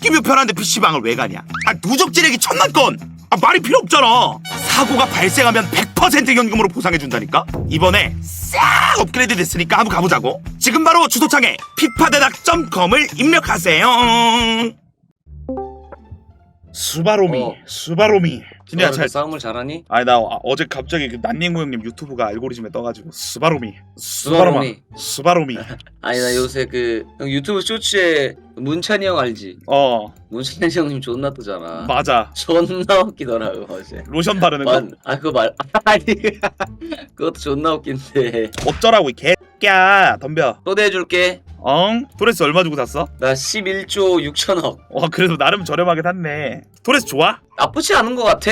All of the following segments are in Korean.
끼면 편한데 PC방을 왜 가냐? 아 누적 찌르기 천만 건! 아 말이 필요 없잖아! 사고가 발생하면 100% 현금으로 보상해준다니까? 이번에 싹 업그레이드 됐으니까 한번 가보자고! 지금 바로 주소창에 피파대낙.com을 입력하세요! 수바로미, 어. 수바로미. 진이야 너는 잘. 싸움을 잘하니? 아니 나 어제 갑자기 그 난닝구 형님 유튜브가 알고리즘에 떠가지고 수바로미, 수바로미. 수바로미. 아니 나 요새 그 형 유튜브 쇼츠에 문찬이 형 알지? 어 문찬이 형님 존나 뜨잖아. 맞아. 존나 웃기더라고 어제. 로션 바르는 거. 만, 아 그거 말 아니 그것도 존나 웃긴데 어쩌라고 이 개야 덤벼. 초대해줄게. 엉? 토레스 얼마 주고 샀어? 나 11조 6천억. 와 그래도 나름 저렴하게 샀네. 토레스 좋아? 나쁘지 않은 것 같아.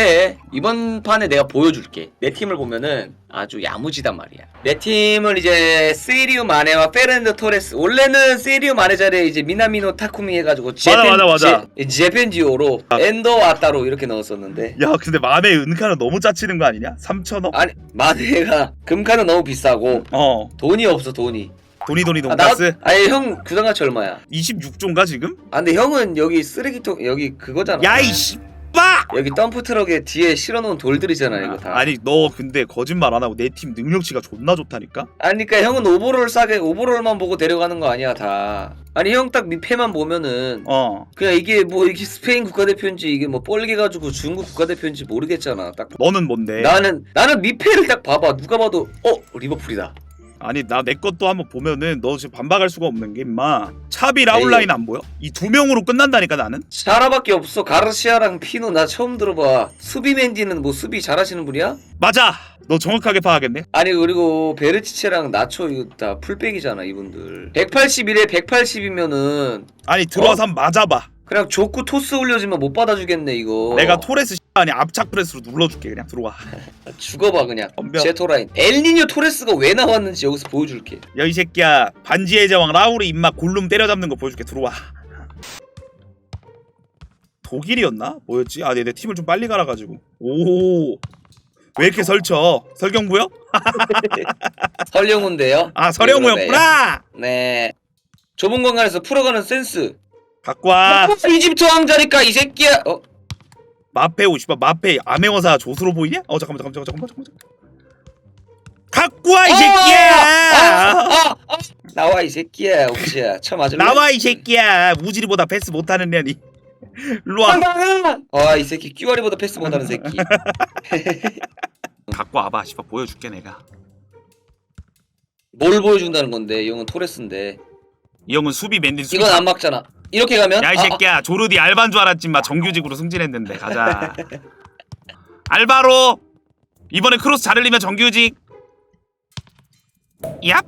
이번 판에 내가 보여줄게. 내 팀을 보면은 아주 야무지단 말이야. 내 팀을 이제 세리우 마네와 페르난도 토레스. 원래는 세리우 마네 자리에 이제 미나미노 타쿠미 해가지고 맞아, 맞아, 맞아. 제, 제펜지오로 아. 엔더 와따로 이렇게 넣었었는데. 야 근데 마음에 은카는 너무 짜치는 거 아니냐? 3천억? 아니 마네가 금카는 너무 비싸고 어 돈이 없어 돈이. 돈이 돈이 아, 나, 돈가스 아니 형 구단가치 얼마야? 26조인가 지금? 아 근데 형은 여기 쓰레기통 여기 그거잖아. 야이 씨빠! 여기 덤프 트럭에 뒤에 실어놓은 돌들이잖아 이거 다. 아니 너 근데 거짓말 안 하고 내 팀 능력치가 존나 좋다니까? 아니 그니까 형은 오버롤 싸게 오버롤만 보고 데려가는 거 아니야 다 아니 형 딱 밑에만 보면은 어 그냥 이게 뭐 이게 스페인 국가대표인지 이게 뭐 뻘게 가지고 중국 국가대표인지 모르겠잖아 딱 너는 뭔데? 나는 나는 밑에를 딱 봐봐 누가 봐도 어 리버풀이다 아니 나 내 것도 한번 보면은 너 지금 반박할 수가 없는 게 임마. 차비 라울라인 안 보여? 이 두 명으로 끝난다니까 나는? 샤라밖에 없어. 가르시아랑 피노 나 처음 들어봐. 수비 맨디는 뭐 수비 잘하시는 분이야? 맞아! 너 정확하게 파악했네. 아니 그리고 베르치체랑 나초 이거 다 풀백이잖아 이분들. 181에 180이면은 아니 들어와서 한번 맞아봐 그냥 족구 토스 올려주면 못 받아주겠네 이거. 내가 토레스 아니 압착 프레스로 눌러줄게 그냥. 들어와. 죽어봐 그냥. 덤벼. 제토라인. 엘니뇨 토레스가 왜 나왔는지 여기서 보여줄게. 야 이 새끼야. 반지의 제왕 라울이 입맛 골룸 때려잡는 거 보여줄게. 들어와. 독일이었나? 뭐였지? 아, 내, 내 팀을 좀 빨리 갈아가지고. 오. 왜 이렇게 설쳐? 설경구요? 설령훈데요? 아 서령우였구나! 네. 좁은 공간에서 풀어가는 센스 갖고 와 이집트 왕자니까 이 새끼야. 어? 마페 오시바 마페. 아메워사 조수로 보이냐? 어 잠깐만 잠깐만 잠깐만 잠깐만 갖고 와이 아, 새끼야! 아, 아. 나와 이 새끼야 옥지야. 쳐 맞을래? 나와 이 새끼야. 우지리보다 패스 못하는 년이. 일로 와. 아이 새끼 끼와리보다 패스 못하는 새끼. 갖고 와봐 씨발. 보여줄게 내가. 뭘 보여준다는 건데? 이 형은 토레스인데. 이 형은 수비 맨디 수비 이건 안 막잖아 이렇게 가면? 야이 아, 새끼야. 조르디 알바인 줄 알았지 마. 정규직으로 승진했는데. 가자. 알바로 이번에 크로스 잘 흘리면 정규직. 얍.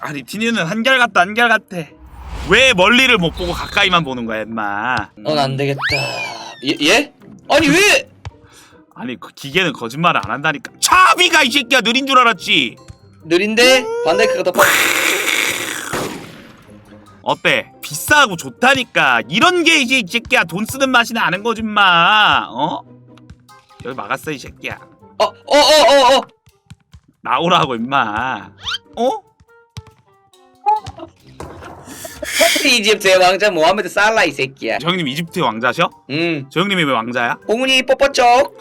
아니 디니는 한결같다 한결같아. 왜 멀리를 못 보고 가까이만 보는 거야 임마. 넌안 되겠다. 예? 예? 아니 왜? 아니 그 기계는 거짓말을 안 한다니까. 차비가 이 새끼야. 느린 줄 알았지. 느린데? 반다이크가 더 빨리 어때 비싸고 좋다니까 이런 게 이제 이 새끼야 돈 쓰는 맛이 나는 거지 마 어? 여기 막았어 이 새끼야 어, 어, 어, 어, 어. 나오라고 임마 어? 이집트의 왕자 모하메드 살라 이 새끼야. 저 형님 이집트의 왕자셔? 음. 저 형님이 왜 왕자야? 공훈이 뽀뽀쩍. 어?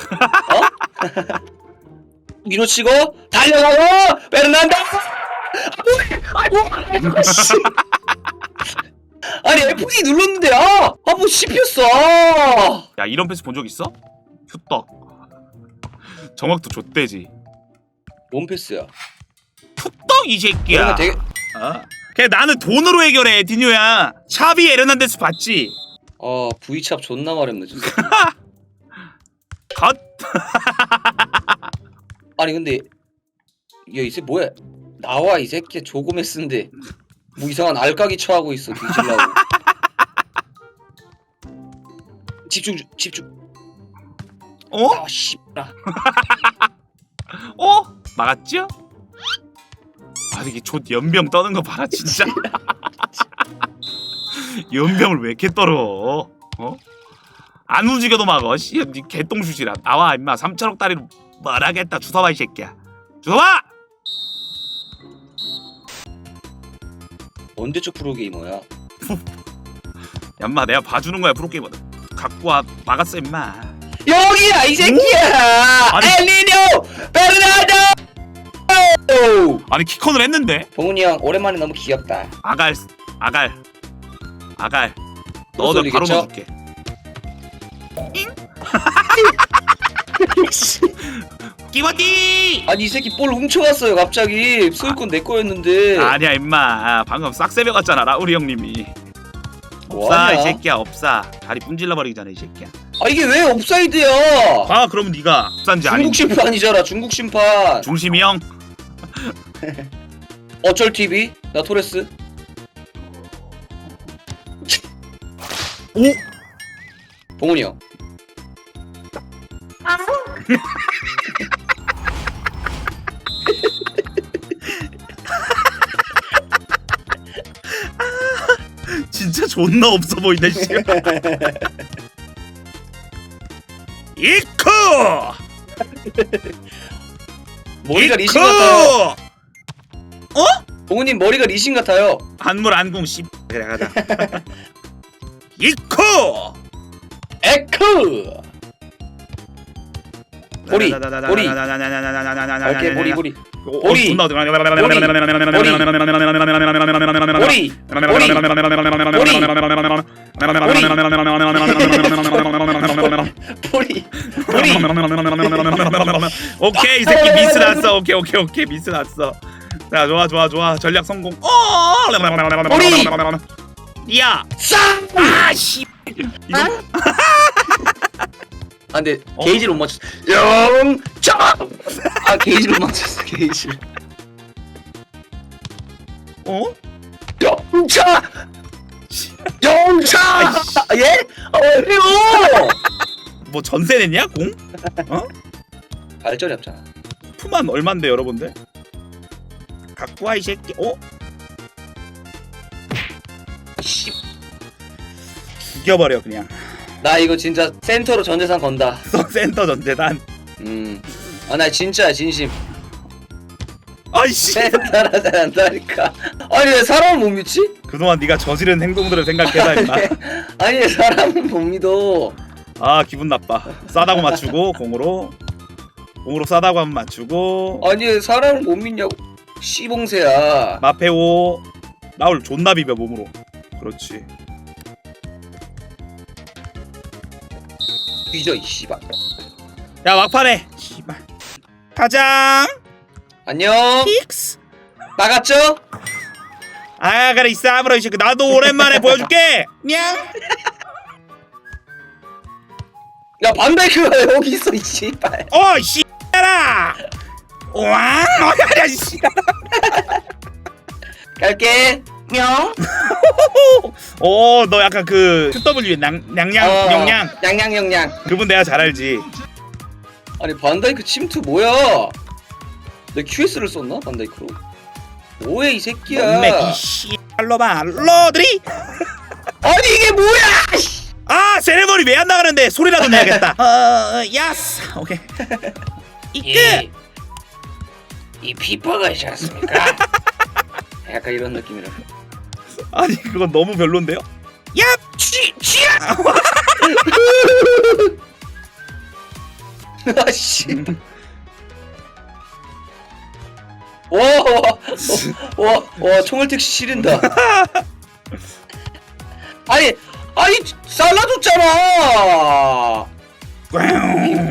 위로 치고 달려가고 베르난다. 아이고. 아이고. 씨. 아니 F2 눌렀는데 아, 아뭐 씹혔어. 야 이런 패스 본 적 있어? 휴떡 정확도 좆대지 뭔 패스야? 휴떡 이 새끼야 그러면 되게 어? 그냥 나는 돈으로 해결해 디뉴야 샤비 에르난데스 봤지? 어 V찹 존나 마렵네 진짜. 컷 아니 근데 야 이 새 뭐야? 나와 이 새끼 조고메스인데 뭐 이상한 알까기 처하고 있어 뒤질라고. 집중 좀, 집중. 어? 아 씨발. 어? 막았죠? 아 이게 좆 연병 떠는 거 봐라 진짜 연병을 왜 이렇게 떨어 어? 안 움직여도 막어 씨니 개똥슛이라 나와 임마 3천억 다리로 말하겠다 주워봐 이 새끼야 주워봐 언제적 프로게이머야? 얌마 내가 봐주는 거야 프로게이머는 갖고 와 막았어 임마. 여기야 이 새끼야! 아니. 엘리뇨! 베르나르도! 아니 키컨을 했는데? 봉훈이 형 오랜만에 너무 귀엽다. 아갈 아갈 아갈. 또 너도 바로? 넣어줄게 끼워띠 아니 이 새끼 볼 훔쳐갔어요 갑자기. 소유권 내 거였는데. 아니야 임마. 방금 싹세배 갔잖아 라우리 형님이. 없사 뭐하냐? 이 새끼야 없사. 다리 분질러 버리기 전에 이 새끼야. 아 이게 왜 옵사이드야? 아 그러면 네가 없사인지 아니 중국 심판이잖아 중국 심판. 중심이 형. 어쩔 TV 나 토레스. 오! 봉훈이 형 진짜 존나 없어 보인다 씨. 이코 머리가 이코! 리신 같아요. 봉훈님 머리가 리신 같아요. 한물 안궁 씨. 그래 가자. 이코 에크 보리, 보리. 알게 보리 보리 어, 보리. 존나 어디- 보리 보리 오케이 이 새끼 미스 났어 오케이 오케이 오케이 미스 났어 자 좋아 좋아 좋아 전략 성공 어야 싹! 아씨 아 근데 어? 게이지를 못 맞췄어 영차 아 게이지를 못 맞췄어 게이지를 어? 영차 영차 예? 아 왜요 뭐 전세 냈냐 공? 발전이 없잖아 푸만 얼만데 여러분들? 갖고 와이 새끼 어? 씨. 죽여버려 그냥 나 이거 진짜 센터로 전재산 건다. 센터 전재단 음 아 나 진짜 진심. 아이씨. 센터라 잘한다니까. 아니 왜 사람을 못 믿지? 그동안 네가 저지른 행동들을 생각해라 임마. 아니 왜 사람을 못 믿어? 아 기분 나빠. 싸다고 맞추고 공으로. 공으로 싸다고 하면 맞추고. 아니 왜 사람을 못 믿냐고. 씨봉새야. 마페오. 나올 존나 비벼 몸으로. 그렇지 뒤져 이 씨발. 야 막판에. 씨발. 가장. 안녕. 픽스. 나갔죠? 아 그래 이 싸브로 이 새끼 나도 오랜만에 보여줄게. 냥. 야 반다이크가 여기 있어 이 씨발 어, 씨라! 와, 어야 씨. 갈게 명 어, 너 약간 그 QW 냥 냥냥 어, 영양 양양 영양 그분 내가 잘 알지. 아니 반다이크 침투 뭐야 내 QS를 썼나 반다이크로 뭐해 이 새끼야 너네 이 씨발로마 로드리. 아니 이게 뭐야 씨. 아, 세레머니 왜 안 나가는데 소리라도 내야겠다. 어, 야스. 오케이. 이끄. 이 피파가 있지 않습니까? 약간 이런 느낌이라 아니 그건 너무 별론데요? 얍. 치! 치야! 아씨 와 와와 총알 택시 시린다 아니 아니 잘라줬잖아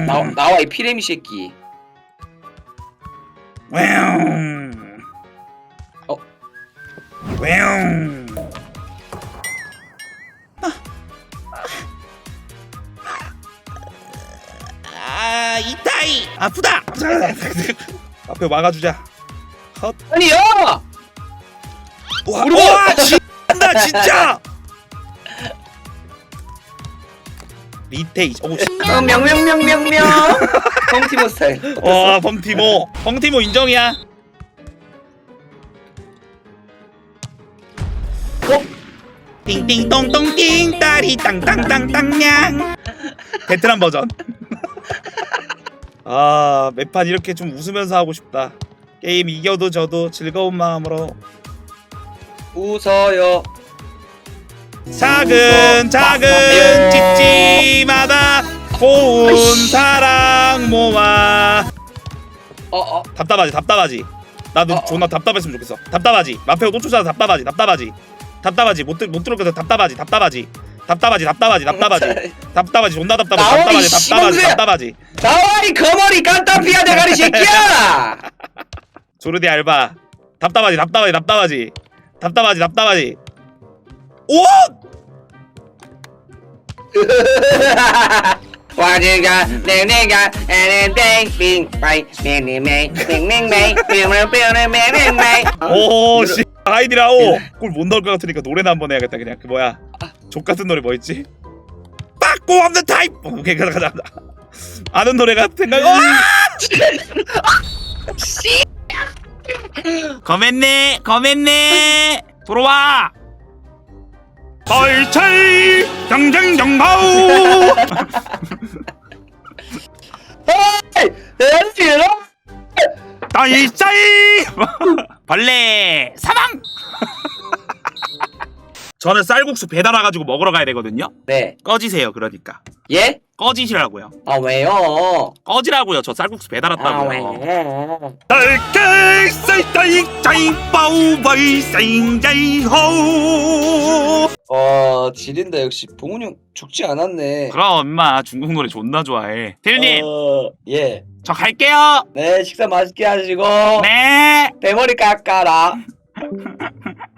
나, 나와 이 피레미 새끼. 어? 아, 이타이 아프다. 앞에 막아주자. 헛. 아니 야! 와, 우리 와, 진다 진짜. 리테이. 오, 씨. 어, 명명명명명 펑티모 스타일 와, 펑티모. 펑티모 인정이야. 어? 띵띵똥똥띵 따리 땅땅땅땅냥. 베트남 버전. 아, 매판 이렇게 좀 웃으면서 하고 싶다. 게임 이겨도 져도 즐거운 마음으로. 웃어요. 작은 작은 집집마다 고운 사랑 모아. 어, 어. 답답하지 답답하지. 나도 어, 어. 존나 답답했으면 좋겠어. 답답하지. 마페오 또 쫓아서 답답하지 답답하지. 답답하지. 못, 들, 못 들어가서 답답하지 답답하지 답답하지 답답하지 답답하지. 답답하지 존나 답답하지 답답하지 답답하지. 답답하지. 나와 이 거머리 깐따피아 대가리 새끼야! 조르디 알바. 답답하지 답답하지 답답하지. 답답하지 답답하지. 오! 와지가 내내가 에네데이 빙바이 메니메이 빙맹메이 빙맹맹맹맹맹 오씨. 아이디라오. 꿀못 넣을 것 같으니까 노래나 한번 해야겠다 그냥. 그 뭐야 족 같은 노래 뭐 있지? 빠꾸 없는 타입 어, 오케이 가자 가자 가자. 아는 노래가 생각 와 검했네 검했네 들어와 벌철 경쟁정가우 에이로 달쌀 벌레 사망 저는 쌀국수 배달 와가지고 먹으러 가야 되거든요. 네. 꺼지세요 그러니까. 예? 꺼지시라고요. 아 왜요? 꺼지라고요. 저 쌀국수 배달 아 왔다고요. 왜? 달게 쌀따이 짜이 빠우바이 쌀자이호 어 지린다 역시. 봉훈이 형 죽지 않았네. 그럼 엄마. 중국 노래 존나 좋아해. 대리님. 어, 예. 저 갈게요. 네 식사 맛있게 하시고. 네. 대머리 깎아라